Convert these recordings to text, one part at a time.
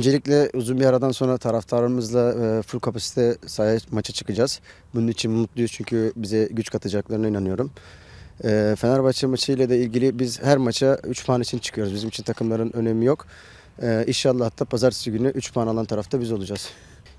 Öncelikle uzun bir aradan sonra taraftarımızla e, full kapasite sahaya maça çıkacağız. Bunun için mutluyuz çünkü bize güç katacaklarına inanıyorum. E, Fenerbahçe maçıyla da ilgili biz her maça 3 puan için çıkıyoruz. Bizim için takımların önemi yok. E, İnşallah da pazartesi günü 3 puan alan tarafta biz olacağız.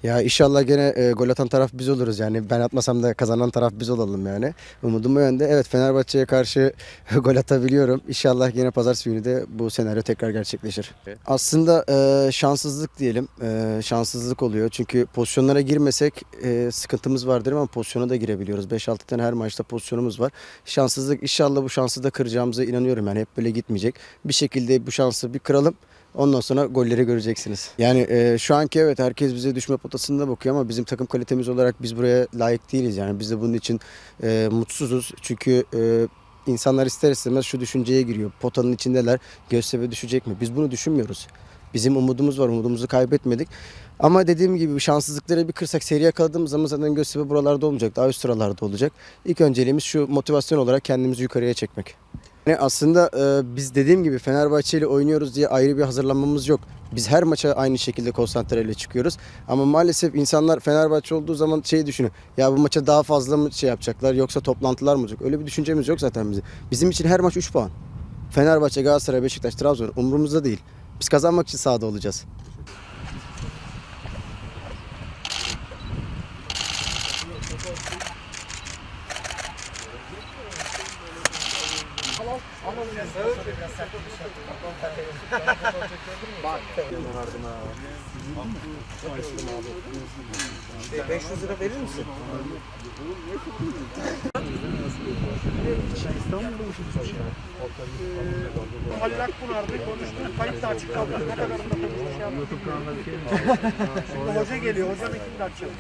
Ya inşallah gene e, gol atan taraf biz oluruz yani. Ben atmasam da kazanan taraf biz olalım yani. Umudum o yönde. Evet Fenerbahçe'ye karşı gol atabiliyorum. İnşallah gene pazartesi günü de bu senaryo tekrar gerçekleşir. Aslında e, şanssızlık diyelim. E, şanssızlık oluyor. Çünkü pozisyonlara girmesek e, sıkıntımız vardır ama pozisyona da girebiliyoruz. 5-6 tane her maçta pozisyonumuz var. Şanssızlık inşallah bu şansı da kıracağımıza inanıyorum. Yani hep böyle gitmeyecek. Bir şekilde bu şansı bir kıralım. Ondan sonra golleri göreceksiniz. Yani e, şu anki evet herkes bize düşme potasında bakıyor ama bizim takım kalitemiz olarak biz buraya layık değiliz. Yani biz de bunun için e, mutsuzuz. Çünkü e, insanlar ister istemez şu düşünceye giriyor. Potanın içindeler. Göztepe düşecek mi? Biz bunu düşünmüyoruz. Bizim umudumuz var. Umudumuzu kaybetmedik. Ama dediğim gibi şanssızlıkları bir kırsak seri yakaladığımız zaman zaten Göztepe buralarda olmayacak. Daha üst sıralarda olacak. İlk önceliğimiz şu motivasyon olarak kendimizi yukarıya çekmek. Yani aslında e, biz dediğim gibi Fenerbahçe ile oynuyoruz diye ayrı bir hazırlanmamız yok. Biz her maça aynı şekilde konsantreyle çıkıyoruz. Ama maalesef insanlar Fenerbahçe olduğu zaman şey düşünüyor. Ya bu maça daha fazla mı şey yapacaklar yoksa toplantılar mı olacak? Öyle bir düşüncemiz yok zaten bizim. Bizim için her maç 3 puan. Fenerbahçe, Galatasaray, Beşiktaş, Trabzon umurumuzda değil. Biz kazanmak için sahada olacağız. Bak. Yardım ha. Açtım abi. Halil Akpınar'dı konuştuk. Kayıt da açık kaldı. Ne kadarında konuştuk şey yaptık. YouTube kanalında Şimdi hoca geliyor. Hocanın ikini de açalım.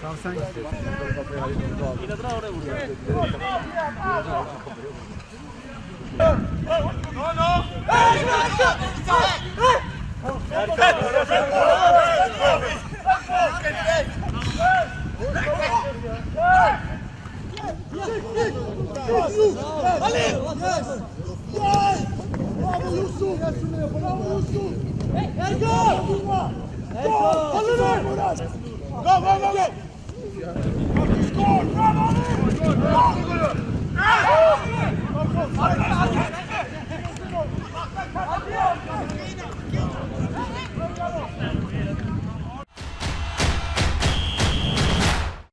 Tamam sen Go, go, go, go! Go, score! Go, go, go!